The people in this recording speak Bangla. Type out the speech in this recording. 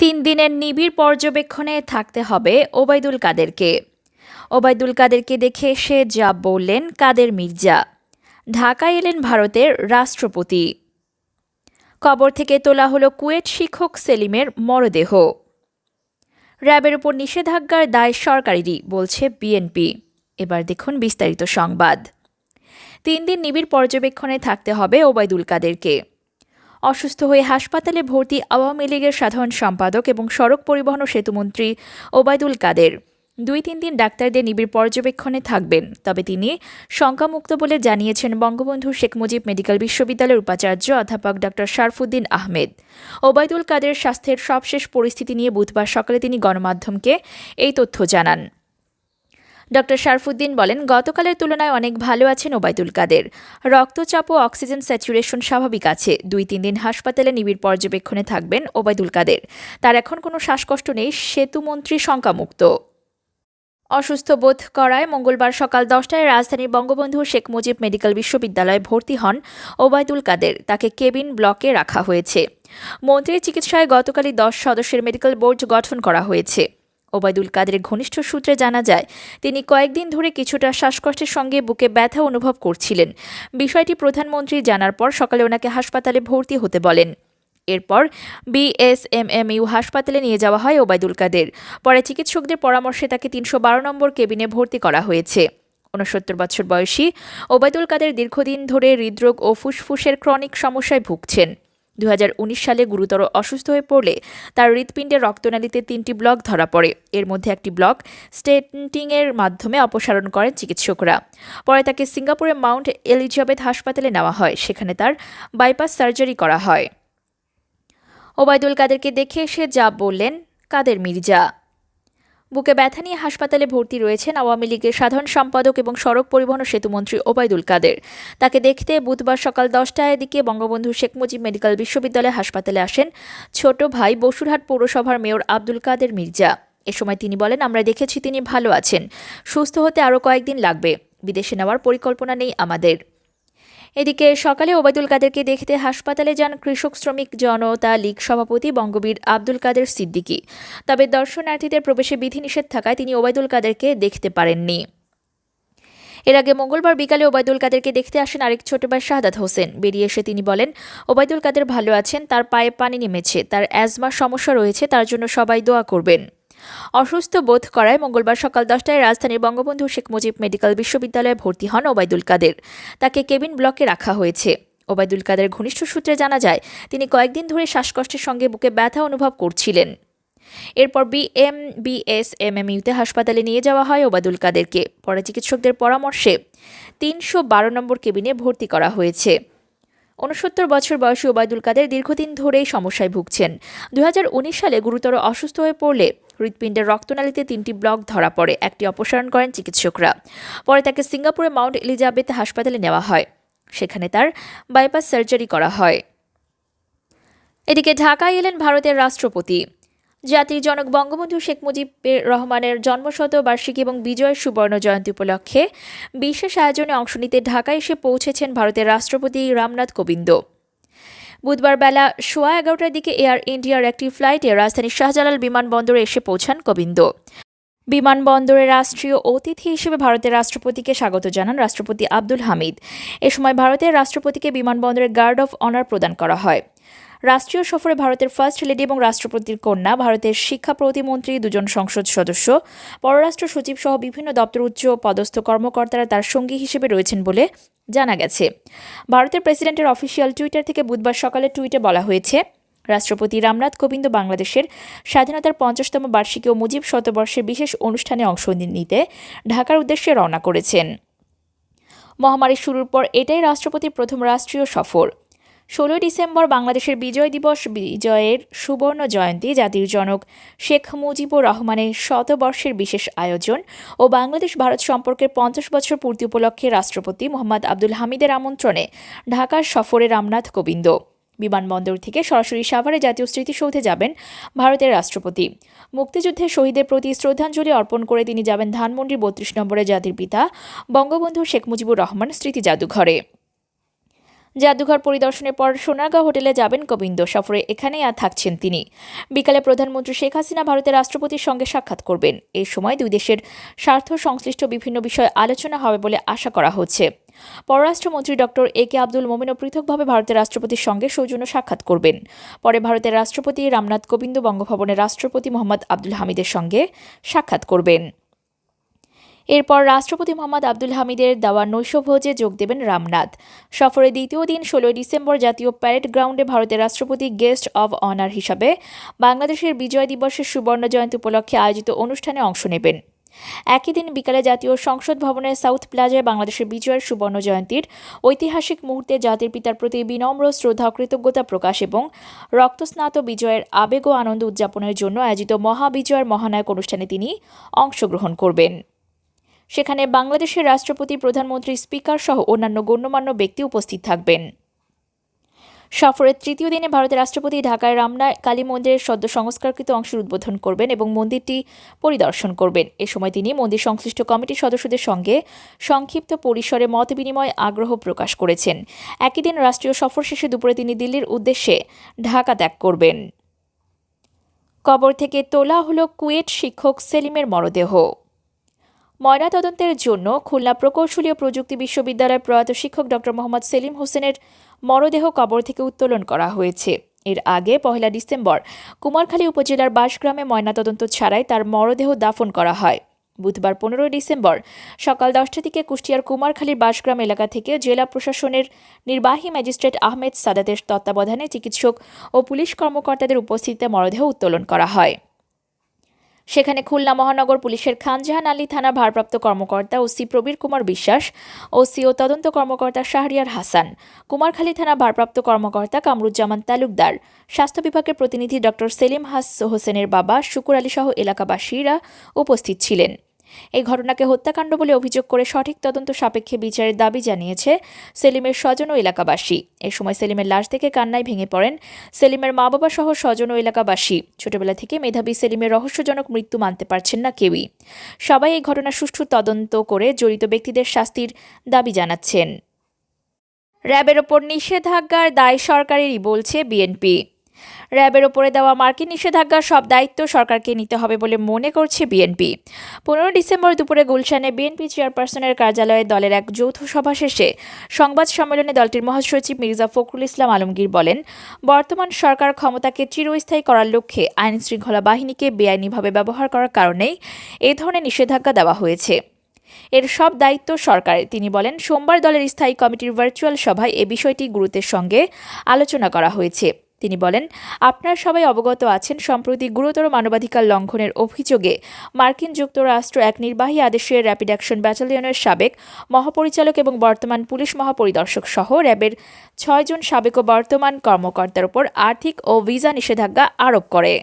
তিন দিনের নিবিড় পর্যবেক্ষণে থাকতে হবে ওবায়দুল কাদেরকে। ওবায়দুল কাদেরকে দেখে সে যা বললেন কাদের মির্জা। ঢাকায় এলেন ভারতের রাষ্ট্রপতি। কবর থেকে তোলা হলো কুয়েট শিক্ষক সেলিমের মরদেহ। র্যাবের উপর নিষেধাজ্ঞার দায় সরকারেরই, বলছে বিএনপি। এবার দেখুন বিস্তারিত সংবাদ। তিন দিন নিবিড় পর্যবেক্ষণে থাকতে হবে ওবায়দুল কাদেরকে। অসুস্থ হয়ে হাসপাতালে ভর্তি আওয়ামী লীগের সাধারণ সম্পাদক এবং সড়ক পরিবহন ও সেতুমন্ত্রী ওবায়দুল কাদের। দুই তিন দিন ডাক্তারদের নিবিড় পর্যবেক্ষণে থাকবেন। তবে তিনি শঙ্কামুক্ত বলে জানিয়েছেন বঙ্গবন্ধু শেখ মুজিব মেডিকেল বিশ্ববিদ্যালয়ের উপাচার্য অধ্যাপক ডক্টর শারফুদ্দিন আহমেদ। ওবায়দুল কাদের স্বাস্থ্যের সবশেষ পরিস্থিতি নিয়ে বুধবার সকালে তিনি গণমাধ্যমকে এই তথ্য জানান। ডক্টর শারফুদ্দিন বলেন, গতকালের তুলনায় অনেক ভালো আছেন ওবায়দুল কাদের। রক্তচাপ ও অক্সিজেন স্যাচুরেশন স্বাভাবিক আছে। দুই তিন দিন হাসপাতালে নিবিড় পর্যবেক্ষণে থাকবেন ওবায়দুল কাদের। তার এখন কোনো শ্বাসকষ্ট নেই সেতুমন্ত্রী শঙ্কামুক্ত। অসুস্থ বোধ করায় মঙ্গলবার সকাল দশটায় রাজধানীর বঙ্গবন্ধু শেখ মুজিব মেডিকেল বিশ্ববিদ্যালয়ে ভর্তি হন ওবায়দুল কাদের। তাকে কেবিন ব্লকে রাখা হয়েছে। মন্ত্রীর চিকিৎসায় গতকালই দশ সদস্যের মেডিকেল বোর্ড গঠন করা হয়েছে। ওবায়দুল কাদের ঘনিষ্ঠ সূত্রে জানা যায়, তিনি কয়েকদিন ধরে কিছুটা শ্বাসকষ্টের সঙ্গে বুকে ব্যথা অনুভব করছিলেন। বিষয়টি প্রধানমন্ত্রী জানার পর সকালে ওনাকে হাসপাতালে ভর্তি হতে বলেন। এরপর বিএসএমএমইউ হাসপাতালে নিয়ে যাওয়া হয় ওবায়দুল কাদের। পরে চিকিৎসকদের পরামর্শে তাকে তিনশো বারো নম্বর কেবিনে ভর্তি করা হয়েছে। ঊনসত্তর বছর বয়সী ওবায়দুল কাদের দীর্ঘদিন ধরে হৃদরোগ ও ফুসফুসের ক্রনিক সমস্যায় ভুগছেন। দু হাজার উনিশ সালে গুরুতর অসুস্থ হয়ে পড়লে তার হৃৎপিণ্ডের রক্তনালীতে তিনটি ব্লক ধরা পড়ে। এর মধ্যে একটি ব্লক স্টেন্টিংয়ের মাধ্যমে অপসারণ করেন চিকিৎসকরা। পরে তাকে সিঙ্গাপুরের মাউন্ট এলিজাবেথ হাসপাতালে নেওয়া হয়, সেখানে তার বাইপাস সার্জারি করা হয়। ওবায়দুল কাদেরকে দেখে এসে যা বললেন কাদের মির্জা। বুকে ব্যথা নিয়ে হাসপাতালে ভর্তি রয়েছেন আওয়ামী লীগের সাধারণ সম্পাদক এবং সড়ক পরিবহন সেতুমন্ত্রী ওবায়দুল কাদের। তাকে দেখতে বুধবার সকাল দশটায় দিকে বঙ্গবন্ধু শেখ মুজিব মেডিকেল বিশ্ববিদ্যালয় হাসপাতালে আসেন ছোট ভাই বসুরহাট পৌরসভার মেয়র আব্দুল কাদের মির্জা। এ সময় তিনি বলেন, আমরা দেখেছি তিনি ভালো আছেন। সুস্থ হতে আরও কয়েকদিন লাগবে। বিদেশে নেওয়ার পরিকল্পনা নেই আমাদের। এদিকে সকালে ওবায়দুল কাদেরকে দেখতে হাসপাতালে যান কৃষক শ্রমিক জনতা লীগ সভাপতি বঙ্গবীর আব্দুল কাদের সিদ্দিকী। তবে দর্শনার্থীদের প্রবেশে বিধিনিষেধ থাকায় তিনি ওবায়দুল কাদেরকে দেখতে পারেননি। এর আগে মঙ্গলবার বিকালে ওবায়দুল কাদেরকে দেখতে আসেন আরেক ছোট ভাই শাহাদাত হোসেন। বেরিয়ে এসে তিনি বলেন, ওবায়দুল কাদের ভালো আছেন, তার পায়ে পানি নেমেছে, তার অ্যাজমার সমস্যা রয়েছে, তার জন্য সবাই দোয়া করবেন। অসুস্থ বোধ করায় মঙ্গলবার সকাল দশটায় রাজধানীর বঙ্গবন্ধু শেখ মুজিব মেডিকেল বিশ্ববিদ্যালয়ে ভর্তি হন ওবায়দুল কাদের। তাকে কেবিন ব্লকে রাখা হয়েছে। ওবায়দুল কাদের ঘনিষ্ঠ সূত্রে জানা যায়, তিনি কয়েকদিন ধরে শ্বাসকষ্টের সঙ্গে বুকে ব্যথা অনুভব করছিলেন। এরপর বিএম বিএসএমএমইউতে হাসপাতালে নিয়ে যাওয়া হয় ওবায়দুল কাদেরকে। পরে চিকিৎসকদের পরামর্শে তিনশো বারো নম্বর কেবিনে ভর্তি করা হয়েছে। উনসত্তর বছর বয়সী ওবায়দুল কাদের দীর্ঘদিন ধরেই সমস্যায় ভুগছেন। দু হাজার উনিশ সালে গুরুতর অসুস্থ হয়ে পড়লে হৃৎপিণ্ডের রক্তনালীতে তিনটি ব্লক ধরা পড়ে, একটি অপসারণ করেন চিকিৎসকরা। পরে তাকে সিঙ্গাপুরে মাউন্ট এলিজাবেথ হাসপাতালে নেওয়া হয়। সেখানে তার বাইপাস সার্জারি করা হয়। এদিকে ঢাকায় এলেন ভারতের রাষ্ট্রপতি। জাতির জনক বঙ্গবন্ধু শেখ মুজিবুর রহমানের জন্মশতবার্ষিকী এবং বিজয় সুবর্ণ জয়ন্তী উপলক্ষে বিশেষ আয়োজনে অংশ নিতে ঢাকায় এসে পৌঁছেছেন ভারতের রাষ্ট্রপতি রামনাথ কোবিন্দ। বুধবার বেলা সোয়া এগারোটার দিকে এয়ার ইন্ডিয়ার একটি ফ্লাইটে রাজধানীর শাহজালাল বিমানবন্দরে এসে পৌঁছান কোবিন্দ। বিমানবন্দরে রাষ্ট্রীয় অতিথি হিসেবে ভারতের রাষ্ট্রপতিকে স্বাগত জানান রাষ্ট্রপতি আব্দুল হামিদ। এ সময় ভারতের রাষ্ট্রপতিকে বিমানবন্দরে গার্ড অফ অনার প্রদান করা হয়। রাষ্ট্রীয় সফরে ভারতের ফার্স্ট লেডি এবং রাষ্ট্রপতির কন্যা, ভারতের শিক্ষা প্রতিমন্ত্রী, দুজন সংসদ সদস্য। পররাষ্ট্র সচিব সহ বিভিন্ন দপ্তর উচ্চ পদস্থ কর্মকর্তারা তার সঙ্গী হিসেবে রয়েছেন বলে জানা গেছে। ভারতের প্রেসিডেন্টের অফিসিয়াল টুইটার থেকে বুধবার সকালে টুইটে বলা হয়েছে, রাষ্ট্রপতি রামনাথ কোবিন্দ বাংলাদেশের স্বাধীনতার পঞ্চাশতম বার্ষিকী ও মুজিব শতবর্ষের বিশেষ অনুষ্ঠানে অংশ নিতে ঢাকার উদ্দেশ্যে রওনা করেছেন। মহামারী শুরুর পর এটাই রাষ্ট্রপতির প্রথম রাষ্ট্রীয় সফর। ষোলোই ডিসেম্বর বাংলাদেশের বিজয় দিবস, বিজয়ের সুবর্ণ জয়ন্তী, জাতির জনক শেখ মুজিবুর রহমানের শতবর্ষের বিশেষ আয়োজন ও বাংলাদেশ ভারত সম্পর্কের পঞ্চাশ বছর পূর্তি উপলক্ষে রাষ্ট্রপতি মোহাম্মদ আব্দুল হামিদের আমন্ত্রণে ঢাকার সফরে রামনাথ কোবিন্দ। বিমানবন্দর থেকে সরাসরি সাভারে জাতীয় স্মৃতিসৌধে যাবেন ভারতের রাষ্ট্রপতি। মুক্তিযুদ্ধে শহীদের প্রতি শ্রদ্ধাঞ্জলি অর্পণ করে তিনি যাবেন ধানমন্ডির বত্রিশ নম্বরে জাতির পিতা বঙ্গবন্ধু শেখ মুজিবুর রহমান স্মৃতি জাদুঘরে। জাদুঘর পরিদর্শনের পর সোনারগাঁও হোটেলে যাবেন গোবিন্দ। সফরে এখানেই আর থাকছেন তিনি। বিকালে প্রধানমন্ত্রী শেখ হাসিনা ভারতের রাষ্ট্রপতির সঙ্গে সাক্ষাৎ করবেন। এই সময় দুই দেশের স্বার্থ সংশ্লিষ্ট বিভিন্ন বিষয়ে আলোচনা হবে বলে আশা করা হচ্ছে। পররাষ্ট্রমন্ত্রী ডক্টর এ কে আব্দুল মোমিনও পৃথকভাবে ভারতের রাষ্ট্রপতির সঙ্গে সৌজন্য সাক্ষাৎ করবেন। পরে ভারতের রাষ্ট্রপতি রামনাথ কোবিন্দ বঙ্গভবনের রাষ্ট্রপতি মোহাম্মদ আব্দুল হামিদের সঙ্গে সাক্ষাৎ করবেন। এরপর রাষ্ট্রপতি মোহাম্মদ আব্দুল হামিদের দেওয়া নৈশভোজে যোগ দেবেন রামনাথ। সফরের দ্বিতীয় দিন ষোলোই ডিসেম্বর জাতীয় প্যারেড গ্রাউন্ডে ভারতের রাষ্ট্রপতি গেস্ট অব অনার হিসাবে বাংলাদেশের বিজয় দিবসের সুবর্ণ জয়ন্তী উপলক্ষে আয়োজিত অনুষ্ঠানে অংশ নেবেন। একই দিন বিকালে জাতীয় সংসদ ভবনের সাউথ প্লাজায় বাংলাদেশের বিজয়ের সুবর্ণ জয়ন্তীর ঐতিহাসিক মুহূর্তে জাতির পিতার প্রতি বিনম্র শ্রদ্ধা কৃতজ্ঞতা প্রকাশ এবং রক্তস্নাত বিজয়ের আবেগ ও আনন্দ উদযাপনের জন্য আয়োজিত মহাবিজয়ের মহানায়ক অনুষ্ঠানে তিনি অংশগ্রহণ করবেন। সেখানে বাংলাদেশের রাষ্ট্রপতি, প্রধানমন্ত্রী, স্পিকার সহ অন্যান্য গণ্যমান্য ব্যক্তি উপস্থিত থাকবেন। সফরের তৃতীয় দিনে ভারতের রাষ্ট্রপতি ঢাকায় রামনা কালী মন্দিরের সদ্য সংস্কারকৃত অংশের উদ্বোধন করবেন এবং মন্দিরটি পরিদর্শন করবেন। এ সময় তিনি মন্দির সংশ্লিষ্ট কমিটির সদস্যদের সঙ্গে সংক্ষিপ্ত পরিসরে মত বিনিময় আগ্রহ প্রকাশ করেছেন। একই দিন রাষ্ট্রীয় সফর শেষে দুপুরে তিনি দিল্লির উদ্দেশ্যে ঢাকা ত্যাগ করবেন। কবর থেকে তোলা হলো কুয়েট শিক্ষক সেলিমের মরদেহ। ময়নাতদন্তের জন্য খুলনা প্রকৌশলী ও প্রযুক্তি বিশ্ববিদ্যালয়ের প্রয়াত শিক্ষক ডক্টর মোহাম্মদ সেলিম হোসেনের মরদেহ কবর থেকে উত্তোলন করা হয়েছে। এর আগে পহেলা ডিসেম্বর কুমারখালী উপজেলার বাসগ্রামে ময়নাতদন্ত ছাড়াই তার মরদেহ দাফন করা হয়। বুধবার পনেরোই ডিসেম্বর সকাল দশটা থেকে কুষ্টিয়ার কুমারখালীর বাসগ্রাম এলাকা থেকে জেলা প্রশাসনের নির্বাহী ম্যাজিস্ট্রেট আহমেদ সাদাতের তত্ত্বাবধানে চিকিৎসক ও পুলিশ কর্মকর্তাদের উপস্থিতিতে মরদেহ উত্তোলন করা হয়। সেখানে খুলনা মহানগর পুলিশের খানজাহান আলী থানা ভারপ্রাপ্ত কর্মকর্তা ওসি প্রবীর কুমার বিশ্বাস, ওসি ও তদন্ত কর্মকর্তা শাহরিয়ার হাসান, কুমারখালী থানা ভারপ্রাপ্ত কর্মকর্তা কামরুজ্জামান তালুকদার, স্বাস্থ্য বিভাগের প্রতিনিধি ডক্টর সেলিম হাস হোসেনের বাবা শুকুর আলী সহ এলাকাবাসীরা উপস্থিত ছিলেন। এই ঘটনাকে হত্যাকাণ্ড বলে অভিযোগ করে সঠিক তদন্ত সাপেক্ষে বিচারের দাবি জানিয়েছে সেলিমের স্বজন ও এলাকাবাসী। এ সময় সেলিমের লাশ দেখে কান্নায় ভেঙে পড়েন সেলিমের মা বাবা সহ স্বজন ও এলাকাবাসী। ছোটবেলা থেকে মেধাবী সেলিমের রহস্যজনক মৃত্যু মানতে পারছেন না কেউই। সবাই এই ঘটনা সুষ্ঠু তদন্ত করে জড়িত ব্যক্তিদের শাস্তির দাবি জানাচ্ছেন। র্যাবের ওপর নিষেধাজ্ঞার দায় সরকারেরই বলছে বিএনপি। র্যাবের ওপরে দেওয়া মার্কিন নিষেধাজ্ঞার সব দায়িত্ব সরকারকে নিতে হবে বলে মনে করছে বিএনপি। পনেরো ডিসেম্বর দুপুরে গুলশানে বিএনপি চেয়ারপারসনের কার্যালয়ে দলের এক যৌথ সভা শেষে সংবাদ সম্মেলনে দলটির মহাসচিব মির্জা ফখরুল ইসলাম আলমগীর বলেন, বর্তমান সরকার ক্ষমতাকে চিরস্থায়ী করার লক্ষ্যে আইন শৃঙ্খলা বাহিনীকে বেআইনিভাবে ব্যবহার করার কারণেই এ ধরনের নিষেধাজ্ঞা দেওয়া হয়েছে। এর সব দায়িত্ব সরকারের। তিনি বলেন, সোমবার দলের স্থায়ী কমিটির ভার্চুয়াল সভায় এ বিষয়টি গুরুত্বের সঙ্গে আলোচনা করা হয়েছে। তিনি বলেন, আপনার সবাই অবগত আছেন, সম্প্রতি গুরুতর মানবাধিকার লঙ্ঘনের অভিযোগে মার্কিন যুক্তরাষ্ট্র এক নির্বাহী আদেশের র্যাপিড অ্যাকশন ব্যাটালিয়নের সাবেক মহাপরিচালক এবং বর্তমান পুলিশ মহাপরিদর্শক সহ র্যাবের ছয়জন সাবেক ও বর্তমান কর্মকর্তার উপর আর্থিক ও ভিসা নিষেধাজ্ঞা আরোপ করে।